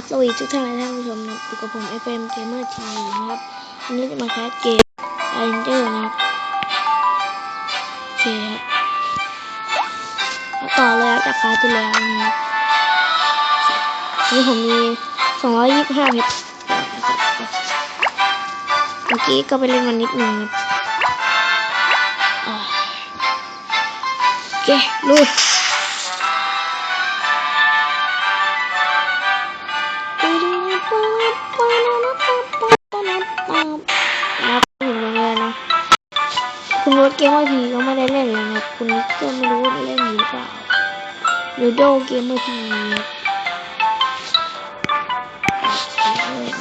บสวัสดีทุกท่านและท่านผู้ชมนะครับอยู่กับผม FM Gamer TV นะครับวันนี้จะมาแคสเกม Ranger นะครับโอเคครับต่อเลยจากคราวที่แล้วนะครับนี่ผมมี 225เม็ดเมื่อกี้ก็ไปเล่นมันนิดนึงครับอ่าโอเคลุย เกมเมอร์ทีม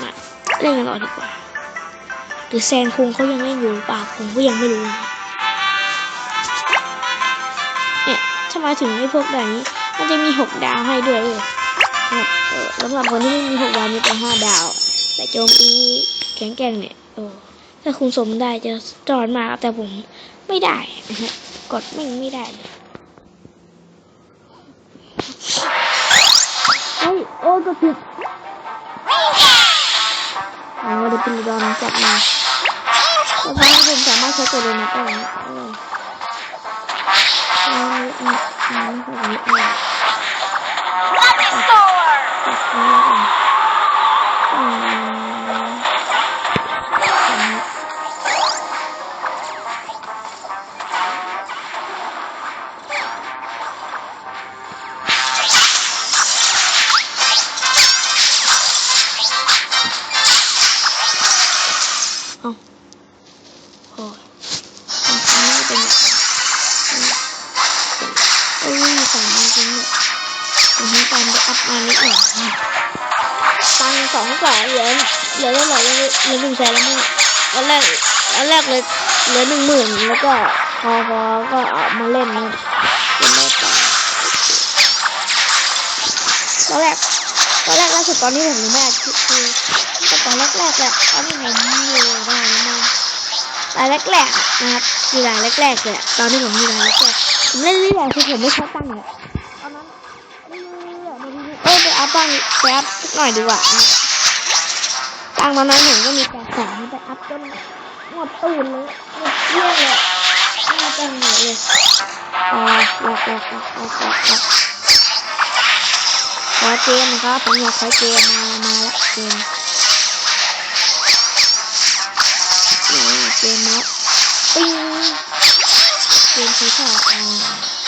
าเล่นกันต่อดีกว่า หรือแซนคงเขายังเล่นอยู่ปล่าผมก็ยังไม่รู้ เนี่ยถ้ามาถึงไอ้พวกแบบนี้ มันจะมีหกดาวให้ด้วยเลยนะเออสำหรับคนที่ไม่มีหกดาวมีแต่ห้าดาว แต่โจมตีแข็งแกร่งเนี่ยเออถ้าคุณสมได้จะจอดมาแต่ผมไม่ได้กดไม่ไม่ได้เลยเฮ้ยโอ้ก็ผิด เอาเดี๋ยวเป็นดอนจับมาแล้วพอผมสามารถใช้ตัวเดินมาได้นะเออเอาอันนี้อันนี้อันนี้ เลยหลือหนึ่งหมื่นแล้วก็พอพอก็เอามาเล่นนะเป็นแม่ต่อตอนแรกตอนแรกล่าสุดตอนนี้ผมยังไม่คิดคือแต่ตอนแรกแรกๆแหละตอนที่ผมอยู่บ้านมาตอนแรกแรกๆนะครับทีรายแรกๆเลยตอนที่ผมมีรายแรกๆผมเล่นเรื่อยๆคือผมไม่ชอบตั้งเลยตอนนั้นเรื่อยๆมาทีนี้เออไปอัพบ้างไปอัพสักหน่อยดีกว่าตั้งตอนนั้นผมก็มีแต่แสงไปอัพจนหมดตูนเลย เยอะเลยไม่มาตั้งหมดเลยอ่าหลอกหลอกหลอกหลอกหลอกหขอเกมครับผมอยากขอเกมมามาละเกมอ่เกมมาปิ้งเกมที่ชอบอะ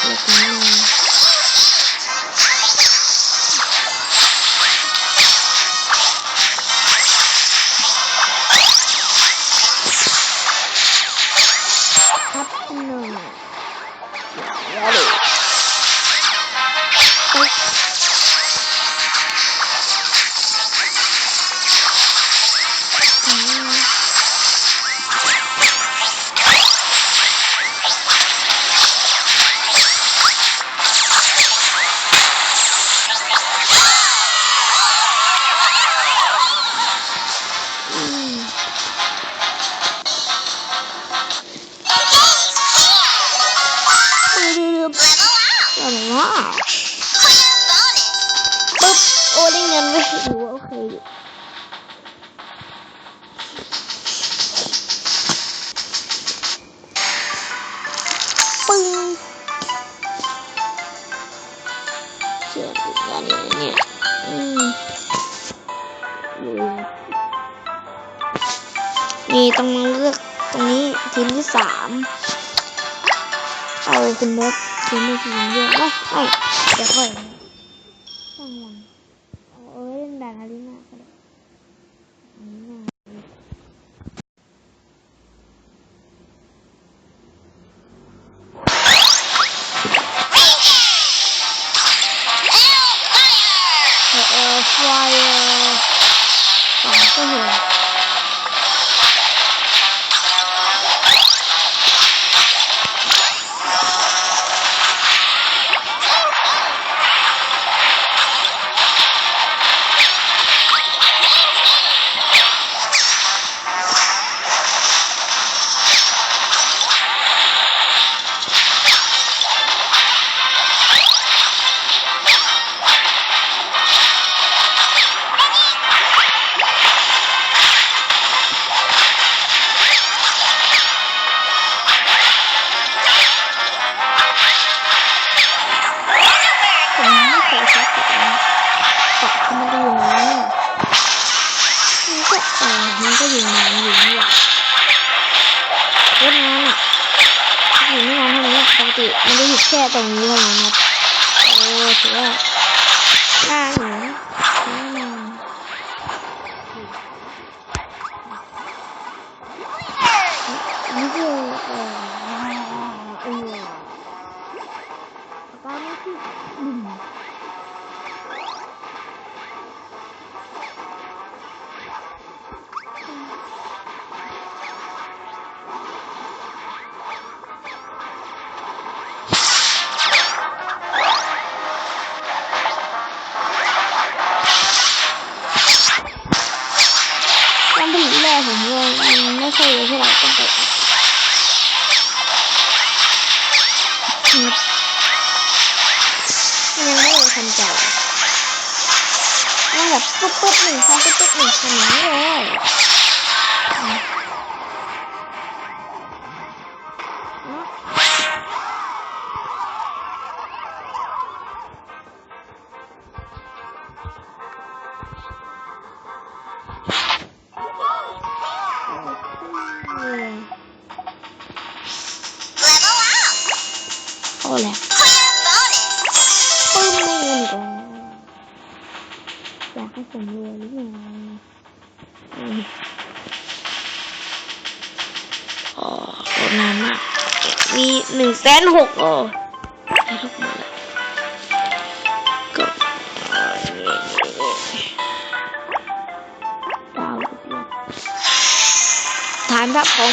เล็กน้อย เเชื่อติดกันเลยเนี่ยอืมนี่ต้องเลือกตรงนี้ทีมที่สามเอาคุณมดทีมที่สามเยอะไหมไม่เดี๋ยวค่อย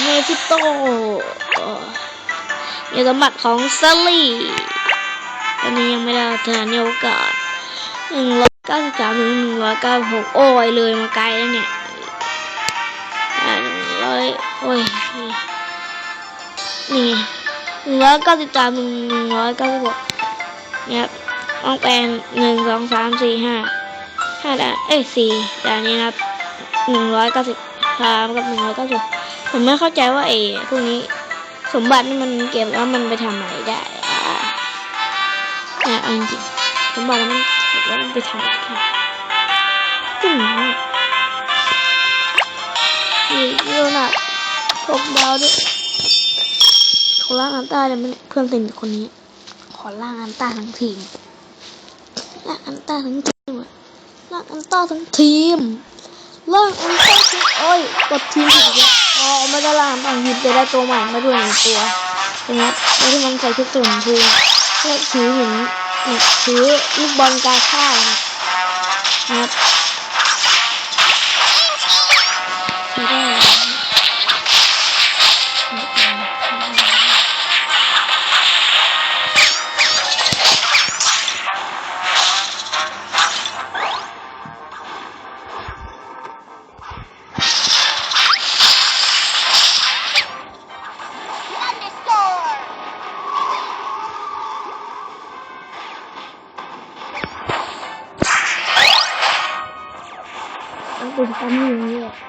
เมฟิโตเอ่อมีสมบัติของซลลี่ตอนนี้ยังไม่ได้ฐานโอกาสหนึ่งร้อยเก้าสิบสามถึงหนึ่งร้อยเก้าสิบหกโอ้ยเลยมาไกลแล้วเนี่ยหนึ่งร้อยโอ้ย นี่หนึ่งร้อยเก้าสิบสามถึงหนึ่งร้อยเก้าสิบหกเนี่ยครับต้องแปลงหนึ่งสองสามสี่ห้าห้าด่านเอ้ยสี่ด่านนี้ครับหนึ่งร้อยเก้าสิบสามกับหนึ่งร้อยเก้าสิบ ผมไม่เข้าใจว่าไอ้พวกนี้สมบัตินี่มันเก็บแล้วมันไปทำอะไรได้อ่าเนี่ยเอาจริงๆผมบอกแล้วมันแล้วมันไปทำอะไรตึ้งนี่เยอะนะพกดาวด้วยขอล่างอันต้าเลยมันเพื่อนสนิทคนนี้ ขอล่างอันต้าทั้งทีมล่างอันต้าทั้งทีมล่างอันต้าทั้งทีมล่างอันต้าทั้งโอ้ยกดทีมผิดอีกแล้ว อ๋อไม่ได้ล่างอันต้าทีมจะได้ตัวใหม่มาด้วยหนึ่งตัวนะครับแล้วที่มันใส่ชุดสุ่มคือก็ถือหินถือลูกบอลกาชาวนะครับ ต้องเป็น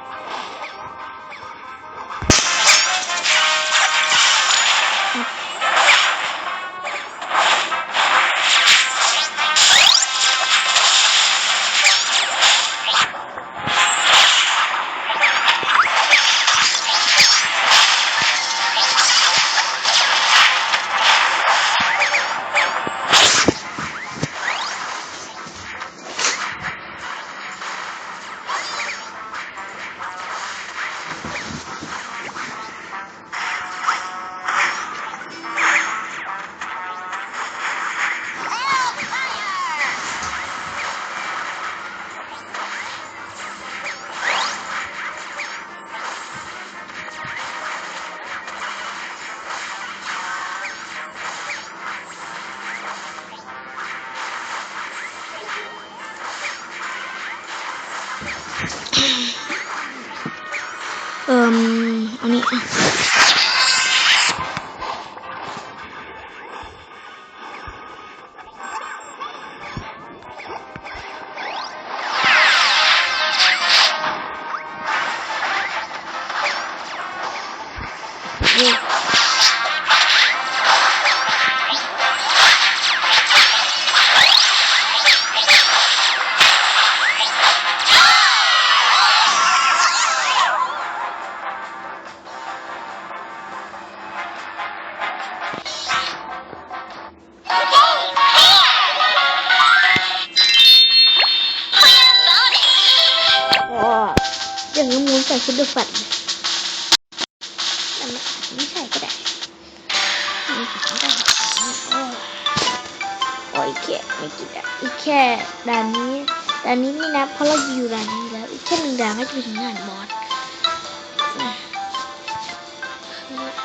ถึงด่านบอส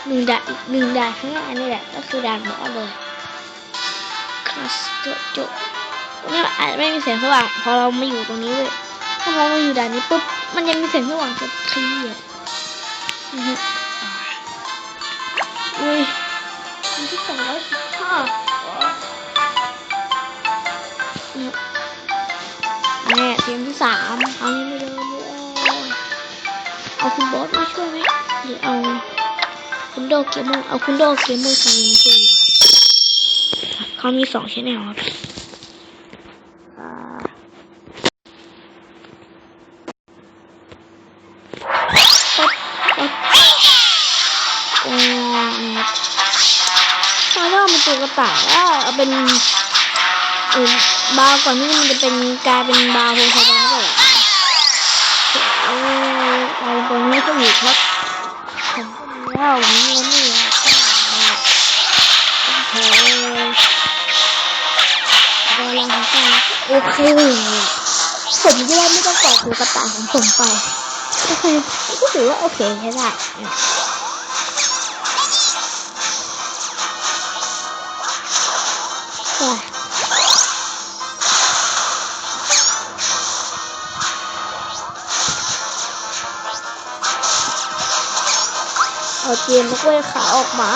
หนึ่งด่านอีกหนึ่งด่านข้างหน้านี่แหละก็คือด่านบอสเลยคลาสโตโจเนี่ยอาจไม่มีเสียงสว่างพอเรามาอยู่ตรงนี้เลยถ้าเรามาอยู่ด่านนี้ปุ๊บมันยังมีเสียงสว่างสักทีอะอือฮึอุ้ยมันที่สองร้อยสิบห้าแม่เทียมที่สามเอานี้ไม่เดิม เอาคุณบอสมาช่วยไหมหรือเอาคุณโดเกมเมอร์เอาคุณโดเกมเมอร์ทีมมาช่วยเขามีสองชแนลครับอ่าปั๊บโอ้ยถ้าว่ามันตัวกระต่ายแล้วเอาเป็นเออบาวก่อนที่มันจะเป็นกลายเป็นบาวโฮไทยแลนด์ก็ได้โอ้ยเอาตรง ก็อยู่ครับผมก็มีแล้วผมมีแล้วนี่โอ้โหเวลาของการโอเคผมจะได้ไม่ต้องต่อตัวกระต่ายของผมไปโอเคก็ถือว่าโอเคใช่ไหม เอาเตียนลูกเว้ยขาออกมา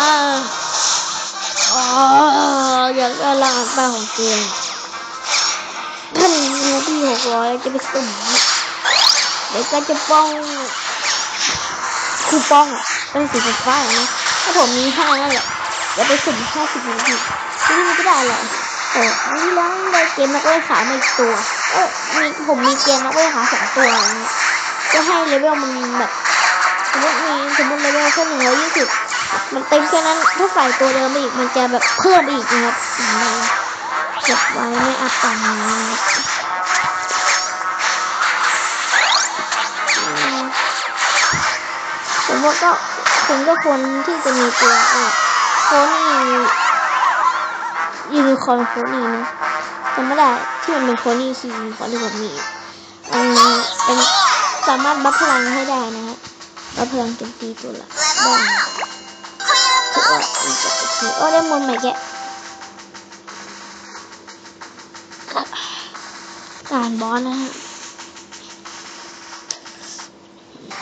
อ๋ออยากได้รางวัลป้าของเตียท่านรูบี้หกร้อยจะไปสุ่มเดี๋ยวก็จะป้องคูป้องอะเป็นสีฟ้าๆนะถ้าผมมีห้านั่นแหละเดี๋ยวไปสุ่มห้าสิบนาทีที่นี่ก็ได้แหละโอ้นี่แล้วได้เกมนักเล่นขามาอีกตัว เออมีผมมีเกมนักเล่นขาสองตัวอย่างเงี้ยก็ให้เลเวลมันแบบ สมมติมีสมมติเลเวลแค่หนึ่งร้อยยี่สิบมันเต็มแค่นั้นถ้าใส่ตัวเดิมไปอีกมันจะแบบเพิ่มไปอีกนะครับเก็บไว้ไม่อัพตังค์นะครับอืมผมว่าก็ผมก็ควรที่จะมีตัวเออโคนี่ยูนิคอร์นโคนี่นะจำไม่ได้ที่มันเป็นโคนี่คียูนิคอร์นที่ผมมีอันนี้เป็นสามารถบัฟพลังให้ได้นะฮะบั ฟพลังเต็มตีตัวละได้ถือว่าอีกจะโอเคโอ้ได้มนต์ใหม่แกะการบอสนะฮะ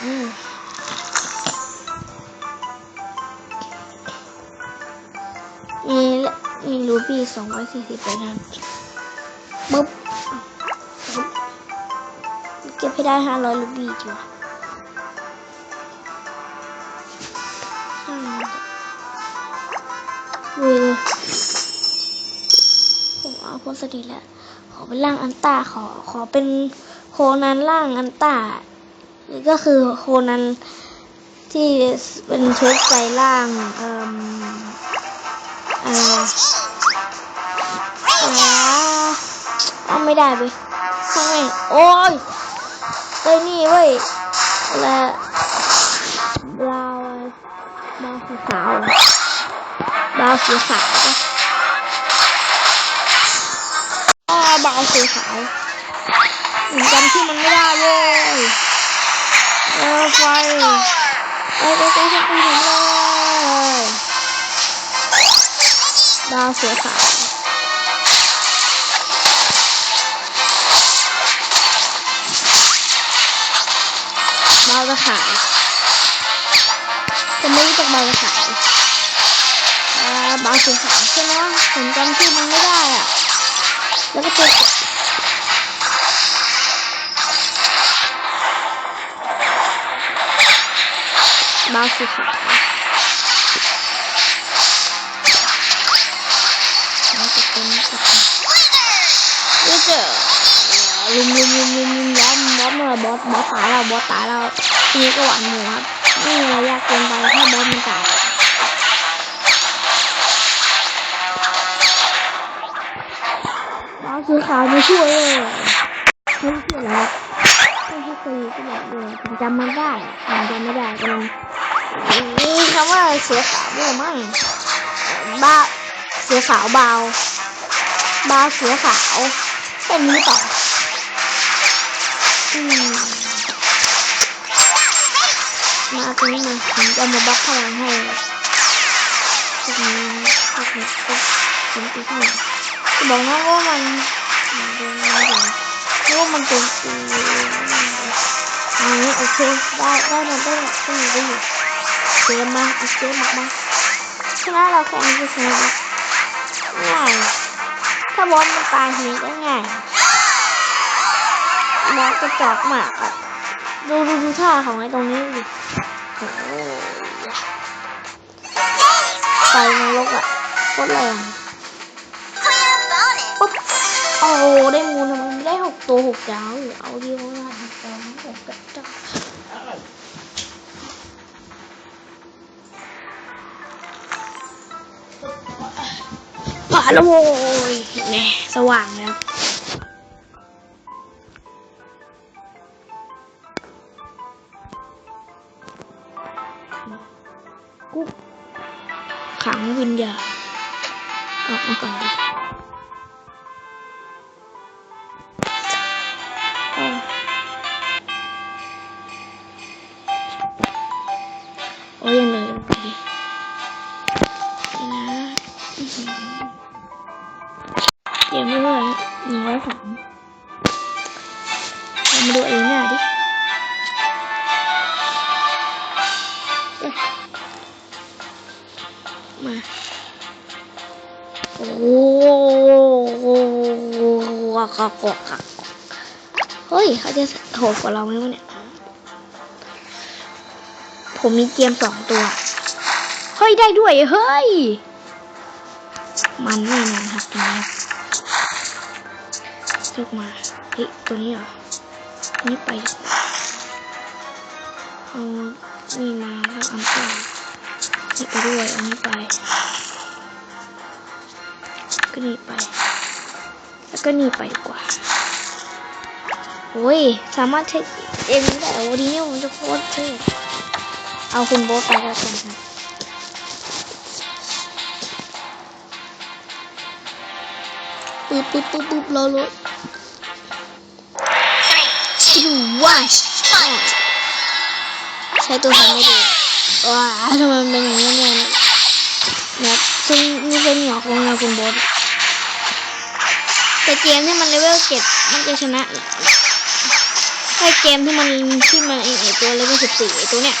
อืมมีมีรูบี้สองร้อยสี่สิบไปนะปุ๊บปุ๊บเก็บให้ได้ห้าร้อยรูบี้ดีก ผมเอาโพสต์ดีแล้วขอเป็นร่างอันต้าขอขอเป็นโคนันร่างอันต้าหรือก็คือโคนันที่เป็นชุดใจร่างเอ่มอ่าอ่าเอาไม่ได้ไปช่างแม่งโอ้ยเอ้ยนี่เว้ยและบราวบราวสีขาวบราวสีขาว บาวสีขาวผมจำที่อมันไม่ได้เว้ยเออไฟไปไปไปสักทีหนึ่งเลยดาวสือขาวดาวตะขายผมไม่รู้จักดาวตะขายอ่าดาวสือขาวใช่ไหมผมจำชื่อมันไม่ได้อะ แล้วก็ตัวดาวเสือขาวแล้วจะเป็นจะเป็นแล้วจะลุมลุมลุมลุมลุมย้อมบอสเมื่อบอสบอสตายแล้วบอสตายแล้วทีนี้ก็หวานหมูครับนี่ระยะเกินไปถ้าบอสมันตาย สคือขาวมาช่วยเลยไม่ช่วยแล้วไม่ช่วยตีก็แบบเดียวผมจำมันได้ผมจำไม่ได้ก็ลองมีคำว่าเสือขาวด้วยมั้งบ้าเสือขาวเบาบาเสือขาวเป็นนี้ต่อมาตรงนี้มาผมจะมาบล็อกพลังให้พวกนี้พวกนี้ผมตีข้างบอกนะว่ามัน เป็นอะไรเพราะมันเป็นตีอันนี้โอเคได้ได้นะได้นะได้อยู่ได้อยู่เกมมาเอเกมออกมาชนะเราแค่นี้ก็ชนะแล้วง่ายถ้าบอลมันตายทีก็ง่ายบอลกระจอกมากอะดูดูดูท่าของไอ้ตรงนี้ดิไฟนรกอะโคตรแรง โอ้ได้มูลทำไมไม่ได้หกตัวหกดาวเอาดีกว่าหกดาวหกกระจอกมาแล้วโว้ยเนี่ยสว่างแล้วกุ๊บขังวิญญาณ มา โอ้โหกักกักเฮ้ย เขาจะโหดกว่าเราไหมวะเนี่ย ผมมีเกมสองตัว เฮ้ย ได้ด้วย เฮ้ย มันแน่นอนครับตัวนี้เลือกมา เฮ้ย ตัวนี้เหรออันนี้ไปเอานี่มาแล้วอันต่อ นี่ไปด้วยอันนี้ไป ก็นี่ไป แล้วก็หนีไปดีกว่าโอ้ย สามารถใช้เอ็มได้โอ้ดีเนี่ยผมจะโคตรเท่เอาคุณโบ๊ทไปแล้วกันครับปึ๊บปึ๊บปึ๊บปึ๊บรอรถ Three, ดูว่าใช้ตัวทำไม่ดี ว้าทำไมมันเป็นอย่างนี้เนี่ยนะซึ่งนี่เป็นหยอกลงนะคุณบอสแต่เกมที่มันเลเวลเจ็ดมันจะชนะไอเกมที่มันที่มันไอไอตัวเลเวลสิบสี่ไอตัวเนี้ย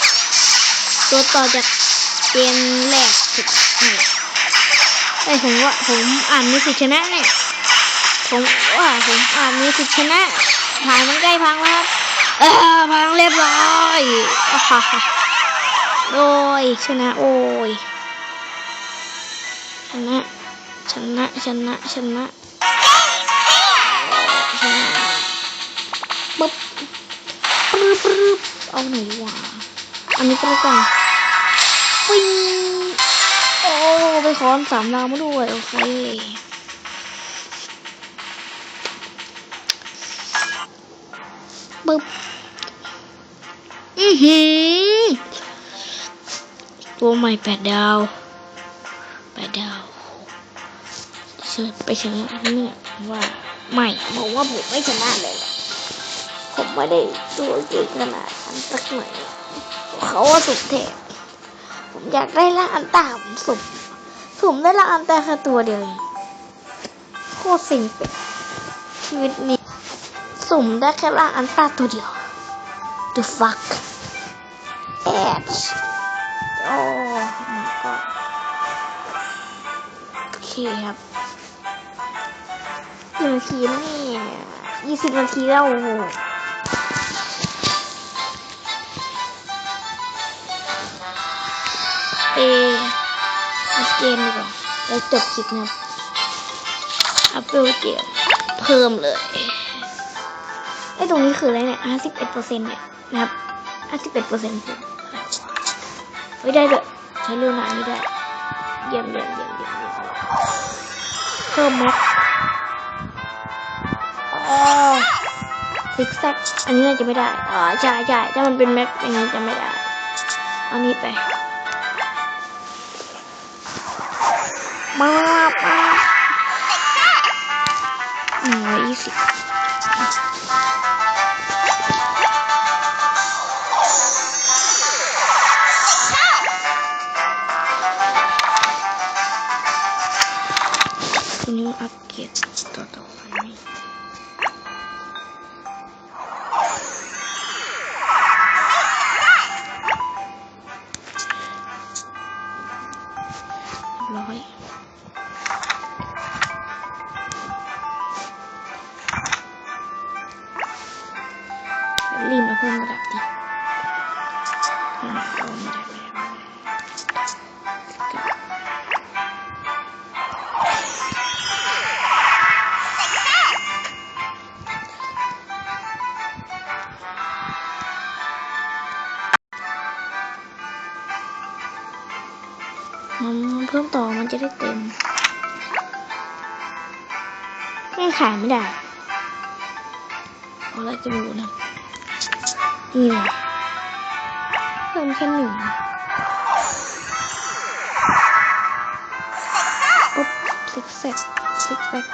ตัวต่อจากเกมแรกสุดนี่ไอผมว่าผมอ่านมีสิทธิชนะเนี่ยผมว่าผมอ่านมีสิทธิชนะถ่ายมันใกล้พังแล้วครับเออพังเรียบร้อยอ่าฮ่าฮ่า โดยชนะโอ้ยชนะชนะชนะชนะชนะปึ๊บปรึบปรึบเอาไหนวะอันนี้ก็แล้วกันปิ้งโอ้ไปคอนสามดาวมาด้วย โอเคปึ๊บอือหือ ตัวใหม่แปดดาวแปดดาวเชิญไปชนะเนี่ยว่าไม่บอกว่าผมไม่ชนะเลยลผมไม่ได้ตัวเก่งขนาดนั้นสักหน่อยเขาว่าสุดเทพผมอยากได้ล่างอันตาผมสุ่มสมได้ล่างอันตาแค่ตัวเดียวโคตรสิ่งเป็ดชีวิตนี้สุ่มได้แค่ล่างอันตาตัวเดียว the fuck edge โอ้ โอเครับหนึ่งนาทีแล้วเนี่ยยี่สิบนาทีแล้วโอ้โหเอเกมดีกว่าแล้วจบคลิปนะอัพเวลเกมเพิ่มเลยไอ้ตรงนี้คืออะไรเนี่ยห้าสิบเอ็ดเปอร์เซ็นต์เนี่ยนะครับห้าสิบเอ็ดเปอร์เซ็นต์ไม่ได้เลยใช้เรื่องงานไม่ได้ เยี่ยมเยี่ยมเยี่ยม พิ่มแม็กอ๋อซิกแซกอันนี้น่าจะไม่ได้ อ๋อใช่ใช่ถ้ามันเป็นแม็กอย่างนี้จะไม่ได้ เอันนี้ไป มามาหนึ่งร้อยยี่สิบ ไม่ขายไม่ได้เอาอะไรจะไม่รู้นะนี่ไงเพิ่มแค่หนึ่งปุ๊บซิกแซกซิกแซก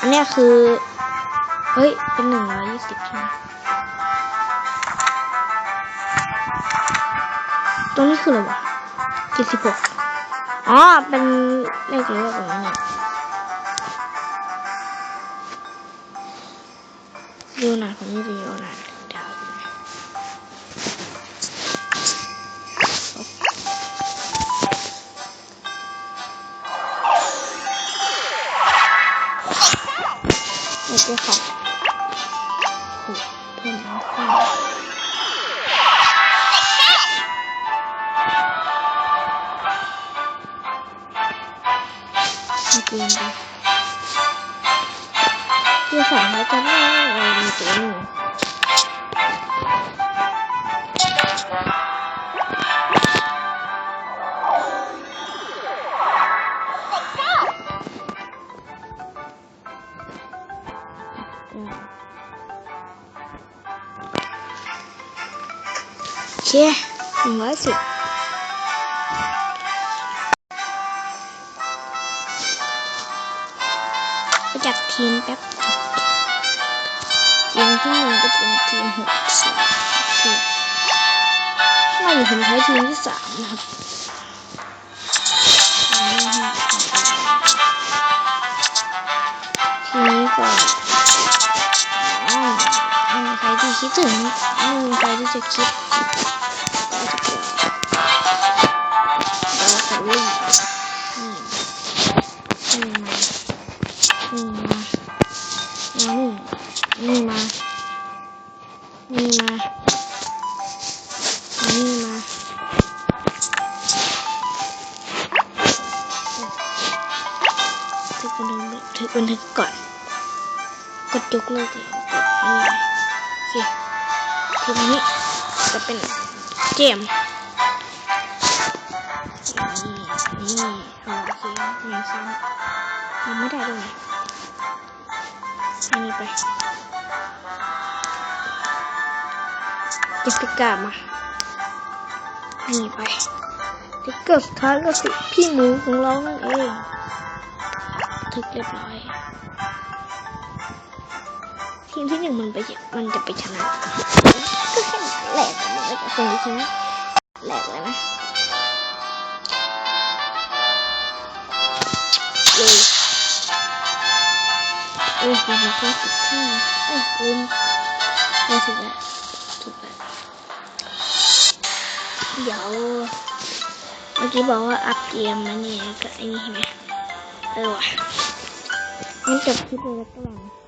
อันเนี้ยคือ เฮ้ย เป็นหนึ่งร้อยยี่สิบใช่ไหม ตรงนี้คืออะไรวะเจ็ดสิบหกอ๋อ เป็นเลขเยอะกว่านี้ดูหน่อยผมไม่ดีเอาหน่อย จะไม่เออมีตัวหนึ่งโอเคหนึ่งร้อยสิบจัดทีมแป๊บ ผมใช้ทีมที่สามนะครับทีนี้ก็อ๋อไม่มีใครที่คิดถึงไม่มีใครที่จะคิด กดยกเลิกแล้วกดอันนี้โอเคทีนี้จะเป็นเกมนี่นี่โอเคมีซ้ำยังไม่ได้ด้วยอันนี้ไปติ๊กเกอร์มานี่ไปติ๊กเกอร์สุดท้ายก็คือพี่หมูของเรานั่นเองทึกเรียบร้อย มที่หนึ่งมันไปมันจะไปชนะก็แค่แหละแต่มันก็จะคงชนะแหลกเลยนะเลยเอ้ยมันมาก็สิบห้าเอ้ยลืมไม่ถูกแล้วถูกแล้วเดี๋ยวเมื่อกี้บอกว่าอัพเกมนะเนี่ยก็ไอ้นี่เห็นไหมเออว่ะงั้นจบคลิปเลยแล้วก็แล้ว